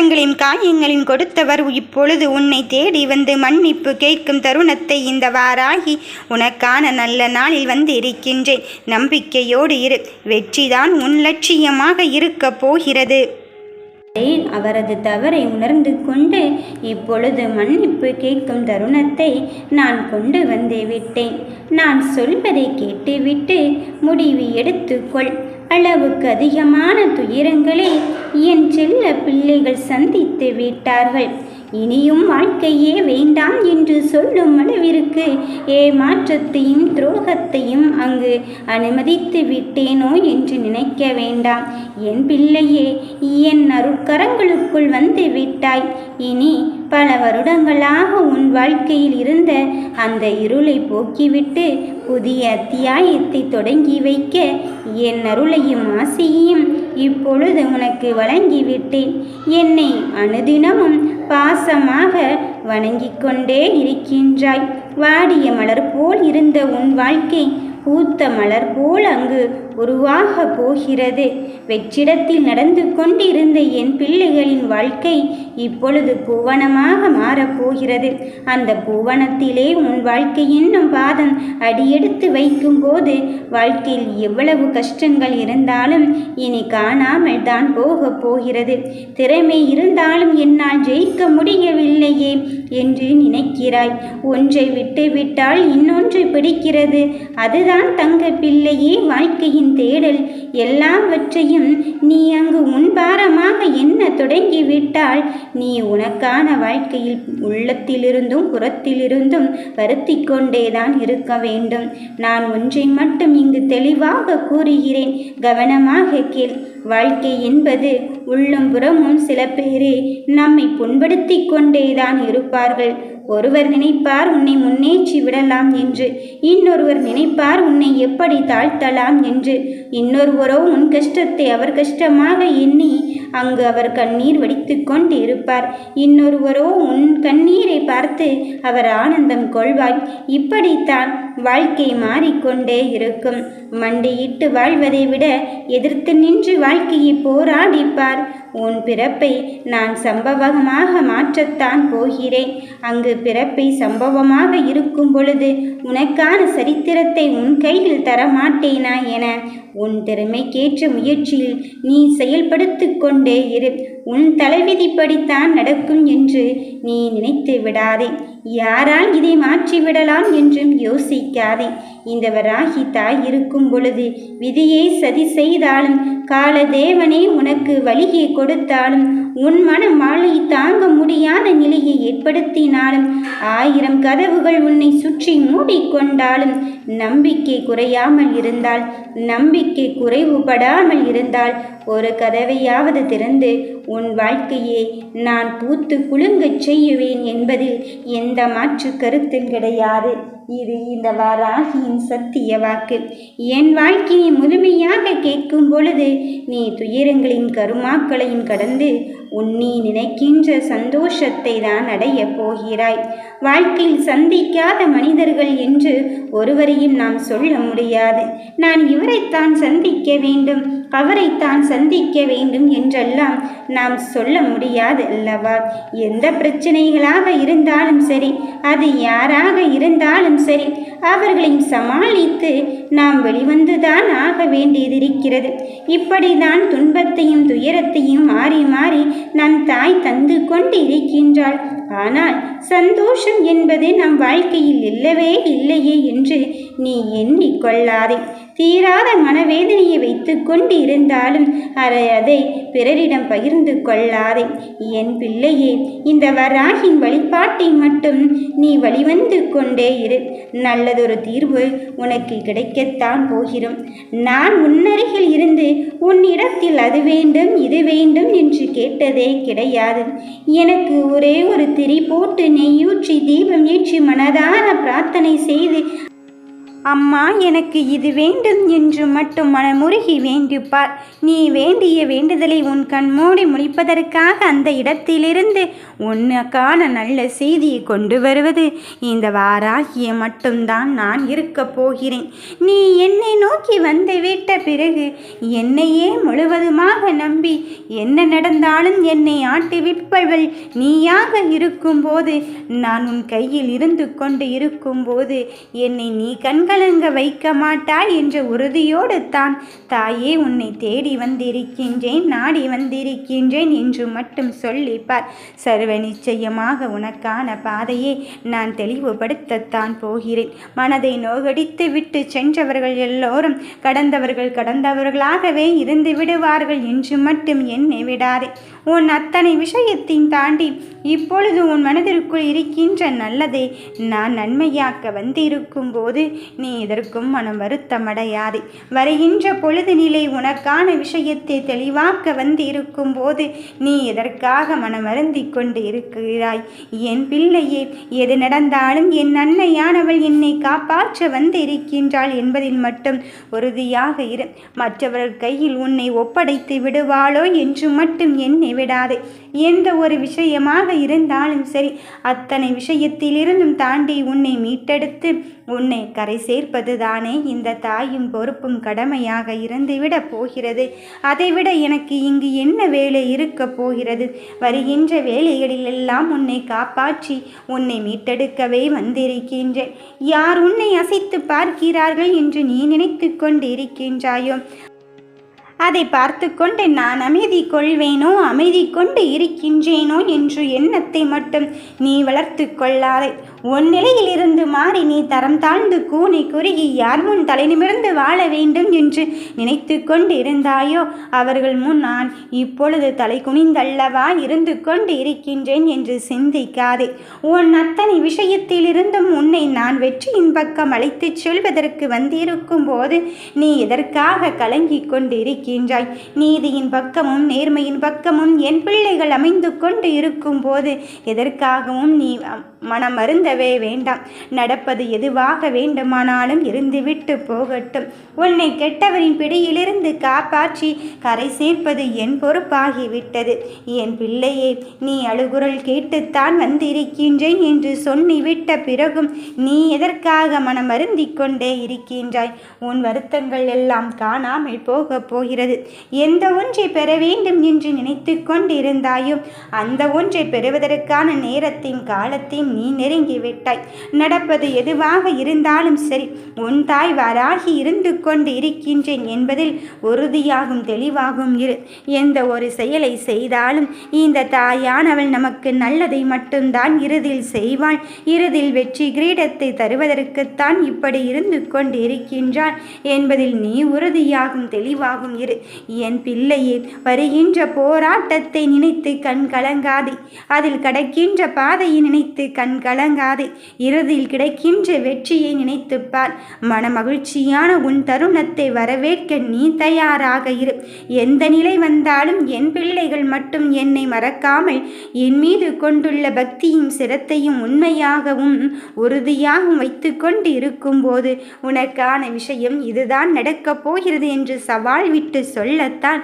கஷ்டங்களின் காயங்களின் கொடுத்தவர் இப்பொழுது உன்னை தேடி வந்து மன்னிப்பு கேட்கும் தருணத்தை இந்த வாராகி உனக்கான நல்ல நாளில் வந்து இருக்கின்றேன் நம்பிக்கையோடு இரு. வெற்றிதான் உன் லட்சியமாக இருக்கப் போகிறது. அவரது தவறை உணர்ந்து கொண்டு இப்பொழுது மன்னிப்பு கேட்கும் தருணத்தை நான் கொண்டு வந்து விட்டேன். நான் சொல்வதை கேட்டுவிட்டு முடிவு எடுத்துக்கொள். அளவுக்கு அதிகமான துயரங்களை என் செல்ல பிள்ளைகள் சந்தித்து விட்டார்கள். இனியும் வாழ்க்கையே வேண்டாம் என்று சொல்லும் அளவிற்கு ஏமாற்றத்தையும் துரோகத்தையும் அங்கு அனுமதித்து விட்டேனோ என்று நினைக்க வேண்டாம். என் பிள்ளையே என் அருட்கரங்களுக்குள் வந்து விட்டாய். இனி பல வருடங்களாக உன் வாழ்க்கையில் இருந்த அந்த இருளை போக்கிவிட்டு புதிய அத்தியாயத்தை தொடங்கி வைக்க என் அருளையும் ஆசையையும் இப்பொழுது உனக்கு வழங்கிவிட்டேன். என்னை அனுதினமும் பாசமாக வணங்கிக் கொண்டே இருக்கின்றாய். வாடிய மலர் போல் இருந்த உன் வாழ்க்கை பூத்த மலர் போல் அங்கு உருவாக போகிறது. வெற்றிடத்தில் நடந்து கொண்டிருந்த என் பிள்ளைகளின் வாழ்க்கை இப்பொழுது பூவனமாக மாறப்போகிறது அந்த பூவனத்திலே உன் வாழ்க்கை என்னும் பாதம் அடியெடுத்து வைக்கும்போது வாழ்க்கையில் எவ்வளவு கஷ்டங்கள் இருந்தாலும் இனி காணாமல் தான் போகப் போகிறது. திறமை இருந்தாலும் என்னால் ஜெயிக்க முடியவில்லையே என்று நினைக்கிறாய். ஒன்றை விட்டுவிட்டால் இன்னொன்று பிடிக்கிறது. அதுதான் தங்க பிள்ளையே வாழ்க்கையின் தேடல் எல்லாவற்றையும் நீ அங்கு முன்பாரமாக என்ன தொடங்கிவிட்டால் நீ உனக்கான வாழ்க்கையில் உள்ளத்திலிருந்தும் புறத்திலிருந்தும் வருத்தி கொண்டேதான் இருக்க வேண்டும். நான் ஒன்றை மட்டும் இங்கு தெளிவாக கூறுகிறேன். கவனமாக கேள். வாழ்க்கை என்பது உள்ளும் புறமும் சில பேரே நம்மை புண்படுத்தி கொண்டேதான் இருப்பார்கள். ஒருவர் நினைப்பார் உன்னை முன்னேற்றி விடலாம் என்று. இன்னொருவர் நினைப்பார் உன்னை எப்படி தாழ்த்தலாம் என்று. இன்னொருவரோ உன் கஷ்டத்தை அவர் கஷ்டமாக எண்ணி அங்கு அவர் கண்ணீர் வடித்து கொண்டு இருப்பார் இன்னொருவரோ உன் கண்ணீரை பார்த்து அவர் ஆனந்தம் கொள்வாய். இப்படித்தான் வாழ்க்கை மாறிக்கொண்டே இருக்கும். மண்டியிட்டு வாழ்வதை விட எதிர்த்து நின்று வாழ்க்கையை போராடிப்பார். உன் பிறப்பை நான் சம்பவமாக மாற்றத்தான் போகிறேன். அங்கு பிறப்பை சம்பவமாக இருக்கும் பொழுது உனக்கான சரித்திரத்தை உன் கையில் தரமாட்டேனா என உன் திறமைக்கேற்ற முயற்சியில் நீ செயல்படுத்தி கொண்டே இரு. உன் தலைவிதிப்படித்தான் நடக்கும் என்று நீ நினைத்து விடாதே. யாரால் இதை மாற்றிவிடலாம் என்றும் யோசிக்காதே. இந்த வராகி தாய் இருக்கும் பொழுது விதியை சதி செய்தாலும் காலதேவனே உனக்கு வழியை கொடுத்தாலும் உன் மன மாலை தாங்க முடியாத நிலையை ஏற்படுத்தினாலும் ஆயிரம் கதவுகள் உன்னை சுற்றி மூடிக்கொண்டாலும் நம்பிக்கை குறையாமல் இருந்தால் நம்பிக்கை குறைவுபடாமல் இருந்தால் ஒரு கதவையாவது திறந்து உன் வாழ்க்கையை நான் பூத்து குலுங்கச் செய்யுவேன் என்பதில் எந்த மாற்று கருத்தும் கிடையாது. இது இந்த வாராகியின் சத்திய வாக்கு. என் வாழ்க்கையை முழுமையாக கேட்கும் பொழுது நீ துயரங்களின் கருமாக்களையும் கடந்து உன்னி நினைக்கின்ற சந்தோஷத்தை தான் அடையப் போகிறாய். வாழ்க்கையில் சந்திக்காத மனிதர்கள் என்று ஒருவரையும் நாம் சொல்ல முடியாது. நான் இவரைத்தான் சந்திக்க வேண்டும் அவரைத்தான் சந்திக்க வேண்டும் என்றெல்லாம் நாம் சொல்ல முடியாது அல்லவா? எந்த பிரச்சனைகளாக இருந்தாலும் சரி அது யாராக இருந்தாலும் சரி அவர்களையும் சமாளித்து நாம் வெளிவந்துதான் ஆக வேண்டியதிருக்கிறது. இப்படிதான் துன்பத்தையும் துயரத்தையும் மாறி மாறி நம் தாய் தந்து கொண்டு இருக்கின்றாள். ஆனால் சந்தோஷம் என்பது நம் வாழ்க்கையில் இல்லவே இல்லையே என்று நீ எண்ணிக்கொள்ளாதே தீராத மனவேதனையை வைத்து கொண்டு இருந்தாலும் அதை அதை பிறரிடம் பகிர்ந்து கொள்ளாதே. என் பிள்ளையே இந்த வராகின் வழிபாட்டை மட்டும் நீ வழிவந்து கொண்டே இரு. நல்லதொரு தீர்வு உனக்கு கிடைக்கத்தான் போகிறோம். நான் உன்னருகில் இருந்து உன்னிடத்தில் அது வேண்டும் இது வேண்டும் என்று கேட்டதே கிடையாது. எனக்கு ஒரே ஒரு திரி போட்டு நெய்யூற்றி தீபம் ஏற்றி மனதார பிரார்த்தனை செய்து அம்மா எனக்கு இது வேண்டும் என்று மட்டும் மனமுருகி வேண்டிப்பார். நீ வேண்டிய வேண்டுதலை உன் கண்மூடி முடிப்பதற்காக அந்த இடத்திலிருந்து உன்னுக்கான நல்ல செய்தியை கொண்டு வருவது. இந்த வாராகிய மட்டும்தான் நான் இருக்கப் போகிறேன். நீ என்னை நோக்கி வந்து விட்ட பிறகு என்னையே முழுவதுமாக நம்பி என்ன நடந்தாலும் என்னை ஆட்டி விற்பவள் நீயாக இருக்கும்போது நான் உன் கையில் இருந்து கொண்டு இருக்கும்போது என்னை நீ கண்கலங்க வைக்க மாட்டாய் என்ற உறுதியோடு தான் தாயே உன்னை தேடி வந்திருக்கின்றேன் நாடி வந்திருக்கின்றேன் என்று மட்டும் சொல்லிப்பார். சர்வ நிச்சயமாக உனக்கான பாதையை நான் தெளிவுபடுத்தத்தான் போகிறேன். மனதை நோகடித்து விட்டு சென்றவர்கள் எல்லோரும் கடந்தவர்கள் கடந்தவர்களாகவே இருந்து விடுவார்கள் என்று மட்டும் எண்ணி விடாதே. உன் அத்தனை விஷயத்தையும் தாண்டி இப்பொழுது உன் மனதிற்குள் இருக்கின்ற நல்லதை நான் நன்மையாக்க வந்திருக்கும் போது நீ இதற்கும் மனம் வருத்தமடையாதே. வருகின்ற பொழுது நிலை உனக்கான விஷயத்தை தெளிவாக்க வந்து இருக்கும் போது நீ எதற்காக மனம் வருந்தி கொண்டு இருக்கிறாய்? என் பிள்ளையே எது நடந்தாலும் என் அன்னையானவள் என்னை காப்பாற்ற வந்து இருக்கின்றாள் என்பதில் மட்டும் உறுதியாக இரு. மற்றவர்கள் கையில் உன்னை ஒப்படைத்து விடுவாளோ என்று மட்டும் எண்ணி விடாதே. எந்த ஒரு விஷயமாக இருந்தாலும் சரி அத்தனை விஷயத்திலிருந்தும் தாண்டி உன்னை மீட்டெடுத்து உன்னை கரை சேர்ப்பது தானே இந்த தாயும் பொறுப்பும் கடமையாக இருந்துவிடப் போகிறது. அதைவிட எனக்கு இங்கு என்ன வேலை இருக்கப் போகிறது? வருகின்ற வேலைகளிலெல்லாம் உன்னை காப்பாற்றி உன்னை மீட்டெடுக்கவே வந்திருக்கின்றேன். யார் உன்னை அசைத்து பார்க்கிறார்கள் என்று நீ நினைத்து கொண்டு இருக்கின்றாயோ அதை பார்த்து கொண்டு நான் அமைதி கொள்வேனோ? அமைதி கொண்டு இருக்கின்றேனோ? என்று எண்ணத்தை மட்டும் நீ வளர்த்து கொள்ளாதே. உன் நிலையிலிருந்து மாறி நீ தரம் தாழ்ந்து கூனி குறுகி யார் முன் தலை நிமிர்ந்து வாழ வேண்டும் என்று நினைத்து கொண்டு இருந்தாயோ அவர்கள் முன் நான் இப்பொழுது தலை குனிந்தல்லவா இருந்து கொண்டு இருக்கின்றேன் என்று சிந்திக்காதே. உன் அத்தனை விஷயத்திலிருந்தும் உன்னை நான் வெற்றியின் பக்கம் அழைத்துச் செல்வதற்கு வந்திருக்கும் போது நீ எதற்காக கலங்கிக் கொண்டு இருக்கின்றாய் நீதியின் பக்கமும் நேர்மையின் பக்கமும் என் பிள்ளைகள் அமைந்து கொண்டு இருக்கும் போது எதற்காகவும் நீ மனம் சொல்லவே வேண்டாம். நடப்பது எதுவாக வேண்டுமானாலும் இருந்துவிட்டு போகட்டும். உன்னை கெட்டவரின் பிடியிலிருந்து காப்பாற்றி கரை சேர்ப்பது என் பொறுப்பாகிவிட்டது. என் பிள்ளையே நீ அழுகுரல் கேட்டுத்தான் வந்திருக்கின்றேன் என்று சொல்லிவிட்ட பிறகும் நீ எதற்காக மனம் அருந்திக் கொண்டே இருக்கின்றாய்? உன் வருத்தங்கள் எல்லாம் காணாமல் போகப் போகிறது. எந்த ஒன்றை பெற வேண்டும் என்று நினைத்து கொண்டிருந்தாயோ அந்த ஒன்றை பெறுவதற்கான நேரத்தையும் காலத்தையும் நீ நெருங்கி விட்டாய். நடப்பது எதுவாக இருந்தாலும் சரி உன் தாய் வராகி இருந்து கொண்டு இருக்கின்றேன் என்பதில் உறுதியாகும் தெளிவாகும் இரு. எந்த ஒரு செயலை செய்தாலும் இந்த தாயானவள் நமக்கு நல்லதை மட்டும்தான் இறுதியில் செய்வாள். இறுதியில் வெற்றி கிரீடத்தை தருவதற்குத்தான் இப்படி இருந்து கொண்டு இருக்கின்றாள் என்பதில் நீ உறுதியாகும் தெளிவாகும் இரு. என் பிள்ளையே வருகின்ற போராட்டத்தை நினைத்து கண் கலங்காதே அதில் கடக்கின்ற பாதையை நினைத்து கண் கலங்காதே இறுதியில் கிடைக்கின்ற வெற்றியை நினைத்துப்பார். மனமகிழ்ச்சியான மன மகிழ்ச்சியான உன் தருணத்தை வரவேற்க நீ தயாராக இரு. எந்த நிலை வந்தாலும் என் பிள்ளைகள் மட்டும் என்னை மறக்காமல் என் மீது கொண்டுள்ள பக்தியும் சிரத்தையும் உண்மையாகவும் உறுதியாகவும் வைத்துக்கொண்டு இருக்கும்போது உனக்கான விஷயம் இதுதான் நடக்கப் போகிறது என்று சவால் விட்டு சொல்லத்தான்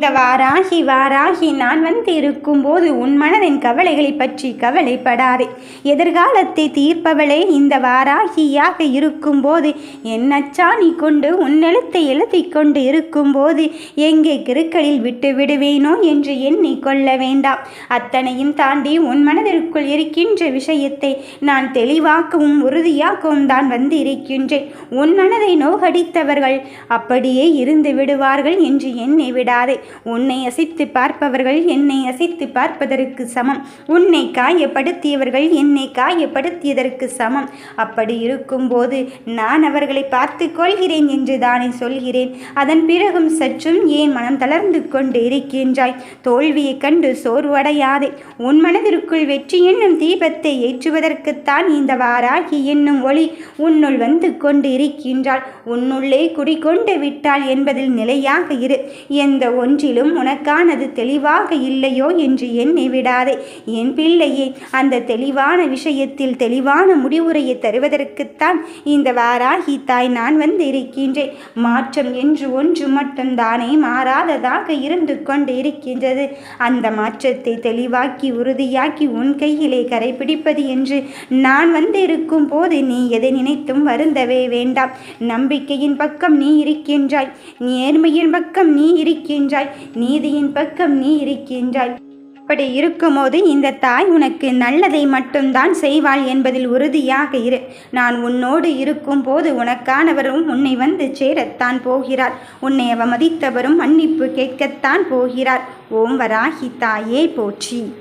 இந்த வாராகி வாராகி நான் வந்து இருக்கும்போது உன் மனதின் கவலைகளை பற்றி கவலைப்படாதே. எதிர்காலத்தை தீர்ப்பவளே இந்த வாராகியாக இருக்கும்போது என் அச்சாணி கொண்டு உன் எழுத்தை எழுதி கொண்டு இருக்கும்போது எங்கே கிருக்களில் விட்டு விடுவேனோ என்று எண்ணி கொள்ள வேண்டாம். அத்தனையும் தாண்டி உன் மனதிற்குள் இருக்கின்ற விஷயத்தை நான் தெளிவாக்கவும் உறுதியாக்கவும் தான் வந்து இருக்கின்றேன் உன் மனதை நோகடித்தவர்கள் அப்படியே இருந்து விடுவார்கள் என்று எண்ணி விடாதே. உன்னை அசைத்து பார்ப்பவர்கள் என்னை அசைத்து பார்ப்பதற்கு சமம். உன்னை காயப்படுத்தியவர்கள் என்னை காயப்படுத்தியதற்கு சமம். அப்படி இருக்கும்போது நான் அவர்களை பார்த்து கொள்கிறேன் என்று தானே சொல்கிறேன். அதன் பிறகும் சற்றும் ஏன் மனம் தளர்ந்து கொண்டு இருக்கின்றாய்? தோல்வியைக் கண்டு சோர்வடையாதே. உன் மனதிற்குள் வெற்றி என்னும் தீபத்தை ஏற்றுவதற்குத்தான் இந்த வாராகி என்னும் ஒளி உன்னுள் வந்து கொண்டு இருக்கின்றாள். உன்னுள்ளே குடிகொண்டு விட்டாள் என்பதில் நிலையாக இரு. எந்த ஒன்று ஒன்றிலும் உனக்கானது தெளிவாக இல்லையோ என்று எண்ணி விடாதே. என் பிள்ளையே அந்த தெளிவான விஷயத்தில் தெளிவான முடிவுரையை தருவதற்குத்தான் இந்த வாராகி தாய் நான் வந்து இருக்கின்றேன் மாற்றம் என்று ஒன்று மட்டும்தானே மாறாததாக இருந்து கொண்டு இருக்கின்றது. அந்த மாற்றத்தை தெளிவாக்கி உறுதியாக்கி உன் கையிலே கரைபிடிப்பது என்று நான் வந்து இருக்கும் போது நீ எதை நினைத்தும் வருந்தவே வேண்டாம். நம்பிக்கையின் பக்கம் நீ இருக்கின்றாய். நேர்மையின் பக்கம் நீ இருக்கின்றாய். இருக்கின்றாய் நீதியின் பக்கம் நீ இருக்கின்றாய். அப்படி இருக்கும்போது இந்த தாய் உனக்கு நல்லதை மட்டும்தான் செய்வாள் என்பதில் உறுதியாக இரு. நான் உன்னோடு இருக்கும் போது உனக்கானவரும் உன்னை வந்து சேரத்தான் போகிறார். உன்னை அவமதித்தவரும் மன்னிப்பு கேட்கத்தான் போகிறார். ஓம் வராகி தாயே போற்றி.